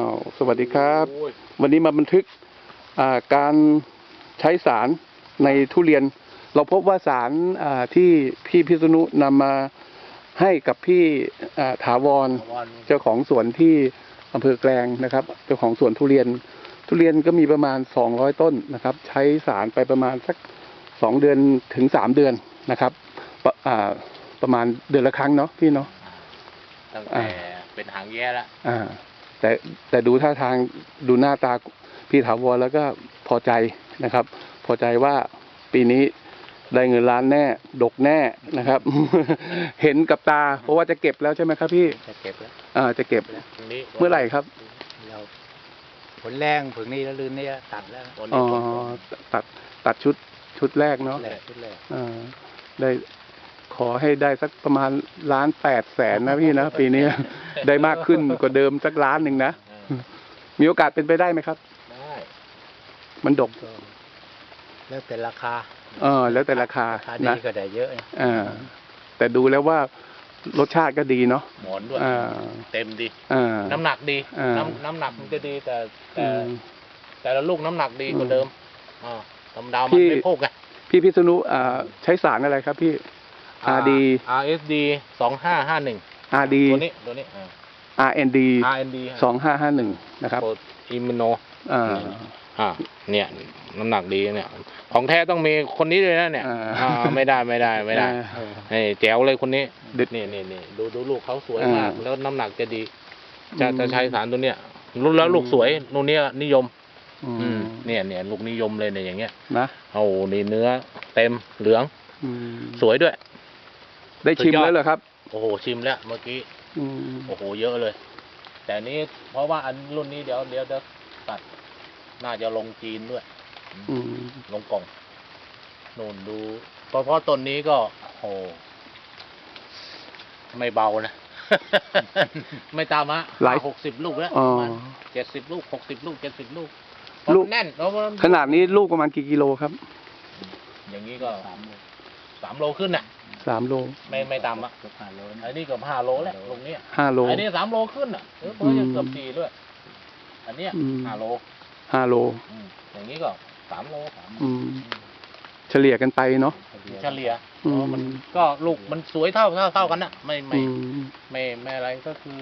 าวสวัสดีครับโอ้ยวันนี้มาบันทึกอ่าการใช้สารในทุเรียน เราพบว่าสารอ่าที่พี่พิษณุนำมาให้กับพี่อ่าถาวรวันเจ้าของสวนที่อำเภอแกลงนะครับ เจ้าของสวนทุเรียน ทุเรียนก็มีประมาณ 200 ต้นนะครับ ใช้สารไปประมาณสักสองเดือนถึงสามเดือนนะครับประอ่าประมาณเดือนละครั้งเนาะพี่เนาะตั้งอ่าแต่เป็นหางแย่แล้วอ่า แต่แต่ดูท่าทางดูหน้าตาพี่ถาวรแล้วก็พอใจนะครับ พอใจว่าปีนี้ได้เงินล้านแน่ ดกแน่นะครับ เห็นกับตา เพราะว่าจะเก็บแล้วใช่ไหมครับพี่ จะเก็บแล้วอ่าจะเก็บตรงนี้เมื่อไหร่ครับเราผลแรงผึ่งนี้แล้วลืนนี้ตัดแล้วตอนอ๋นี้อผมตัดตัดชุดชุดแรกเนาะแรกชุดแรกอ่าได้ข อให้ได้สักประมาณล้านแปดแสนนะพี่นะปีนี้ได้มากขึ้นกว่าเดิมสักล้านหนึ่งนะอ่ามีโอกาสเป็นไปได้ไหมครับ ได้ มันดกก็แล้วแต่ราคา เออ แล้วแต่ราคาราคาดีนะก็ได้เยอะนะอ่าแต่ดูแล้วว่ารสชาติก็ดีเนาะหมอนด้วยอ่าเต็มดีอ่าน้ำหนักดีอ่าน้ำน้ำหนักมันจะดีแต่แต่อืมแต่ละลูกน้ำหนักดีกว่าอืมเดิมอ่าธรรมดาพี่มันไม่โพกไงพี่พิษณุอ่าใช้สารอะไรครับพี่ RD RSD สองห้าห้าหนึ่ง RD ตัวนี้ตัวนี้อ่า RND RND สองห้าห้าหนึ่งนะครับโปรอิมิโนอ่าอ่าเนี่ยน้ำหนักดีเนี่ย ของแท้ต้องมีคนนี้เลยนะเนี่ยอ่าอ่าไม่ได้ไม่ได้ไม่ได้อ่านี่แจ๋วเลยคนนี้เด็ดนี่นี่นี่ดูดูลูกเขาสวยมากอ่าแล้วน้ำหนักจะดี จะอืมจะใช้สารตัวเนี้ยรุ่นแล้วลูกสวยลูกเนี้ยนิยม อือืมมเนี่ยเนี่ยลูกนิยมเลยเนี่ยอย่างเงี้ยนะเอานี่เนื้อเต็มเหลืองอืมสวยด้วย ได้ชิมสุดยอดแล้วเหรอครับ โอ้โหชิมแล้วเมื่อกี้อืมโอ้โหเยอะเลย แต่นี้เพราะว่าอันรุ่นนี้เดี๋ยวเดี๋ยวจะตัดน่าจะลงจีนด้วยอืมลงกล่องนู่นดูเพราะเพราะต้นนี้ก็โหไม่เบานะ ไม่ตามอะหลาย หกสิบลูกแล้วอ๋อ ประมาณเจ็ดสิบลูกหกสิบลูกเจ็ดสิบลูกเพราะลูกมันแน่นเพราะว่ามันขนาดนี้ลูกประมาณกี่กิโลครับ อย่างนี้ก็สามโลขึ้นน่ะ สามโล ไม่ไม่ต่ำอะเกือบห้าโลอันนี้เกือบห้าโลแล้วลงเนี้ยห้าโลอันนี้สามโลขึ้นอะเออเพิ่มอืมเกือบสี่ด้วย อันเนี้ยอืมห้าโลห้าโลอืมอย่างนี้ก็สามโลสามอืมเฉลี่ยกันไปเนาะ เฉลี่ยอืมเพราะมันก็ลูกมันสวยเท่าเท่าเท่ากันน่ะไม่ไม่อืมไม่ไม่อะไรก็คือ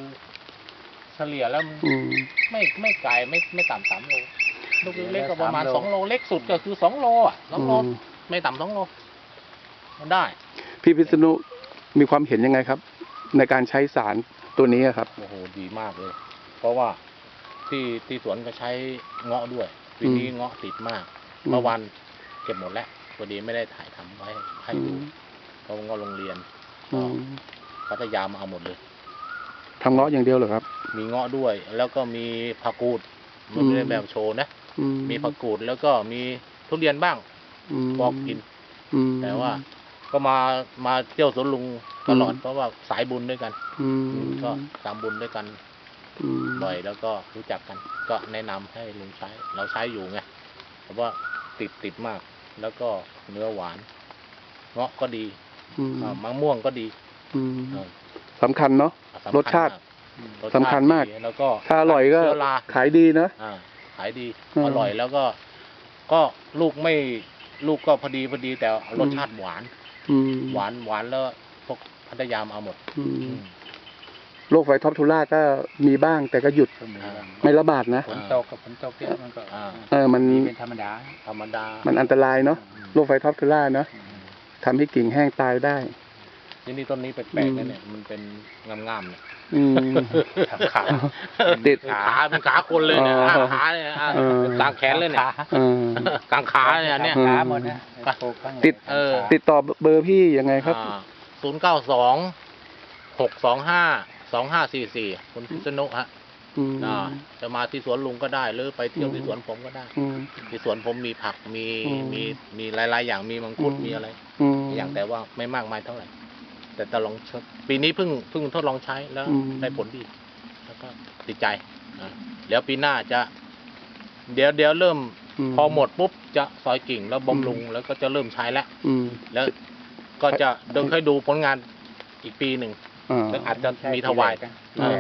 เฉลี่ยแล้วมันอืมไม่ไม่ไกลไม่ไม่ต่ำสามโลลูกเล็กๆก็ประมาณสองโลเล็กสุดก็คือสองโลอะสองโลอืมไม่ต่ำสองโล มันได้ พี่พิษณุมีความเห็นยังไงครับ ในการใช้สารตัวนี้อะครับ โอ้โหดีมากเลย เพราะว่าที่ที่สวนก็ใช้เงาะด้วยปีนี้อืมเงาะติดมากอืมเมื่อวันเก็บหมดแล้วพอดีไม่ได้ถ่ายทำไว้ให้อืดูมเพราะว่าโรงเรียนอืมพัทยามาเอาหมดเลยทำเงาะอย่างเดียวเหรอครับ มีเงาะด้วย แล้วก็มีผักกูดมันไม่ได้แบบโชว์นะอืมีผักกูดแล้วก็มีทุเรียนบ้างมพอกินอืมแต่ว่า ก็มามาเที่ยวสวนลุงตลอดอืมเพราะว่าสายบุญด้วยกัน อืมก็ตามบุญด้วยกันอืมบ่อยแล้วก็รู้จักกัน ก็แนะนำให้ลุงใช้ เราใช้อยู่ไงเพราะว่าติดติดมาก แล้วก็เนื้อหวาน เงาะก็ดีอืมอ่ามะม่วงก็ดีอืมเออสำคัญเนาะสำคัญรสชาติมรสชติสำคัญมากดีแล้วก็ถ้าอร่อยก็เชื้อราขายดีนะอ่าขายดีอืมอร่อยแล้วก็ ก็ลูกไม่ลูกก็พอดีพอดีแต่รสชาติหวานอืม หวานหวานแล้วพวกพัทยามเอาหมดอืมอืมโรคไฟท็อปทูล่าก็มีบ้างแต่ก็หยุดก็มีบ้างไม่ระบาดนะฝนตกกับฝนตกเยอะมันก็อ่าเออมันเป็นธรรมดาธรรมดา มันอันตรายเนาะโรคไฟท็อปทูล่าเนาะทำให้กิ่งแห้งตายได้ที่นี่ต้นนี้แปลกๆนะเนี่ยมันเป็นงามๆเนี่ย อืมทำขาติดขาเป็นขาคนเลยเนี่ยอ๋ออ่าขาเนี่ยอ่าเออกลางแขนเลยเนี่ยเออกลางขาเนี่ยเนี่ยอืมขาหมดนะปลูกข้างในติด เออติดต่อเบอร์พี่ยังไงครับ ศูนย์เก้าสองหกสองห้าสองห้าสี่สี่คุณพิษณุฮะอืม อ่าจะมาที่สวนลุงก็ได้ หรือไปเที่ยวอืมที่สวนผมก็ได้ อืม ที่สวนผมมีผักมีอืมมีมีหลาย ๆ อย่างมีมังคุดอืม มีอะไร อืมอย่างแต่ว่าไม่มากมายเท่าไหร่ แต่จะลองชปีนี้เพิ่งเพิ่งทดลองใช้แล้วอืมได้ผลดี แล้วก็ติดใจอะเดี๋ยวปีหน้าจะ เดี๋ยวเดี๋ยวเริ่มมพอหมดปุ๊บจะซอยกิ่งแล้วบำรุงแล้วก็จะเริ่มใช้แล้วอืมแล้วก็จะเดินค่อยดูผลงานอีกปีหนึ่งอ่าแล้วอาจจะมีถวายกันอ่า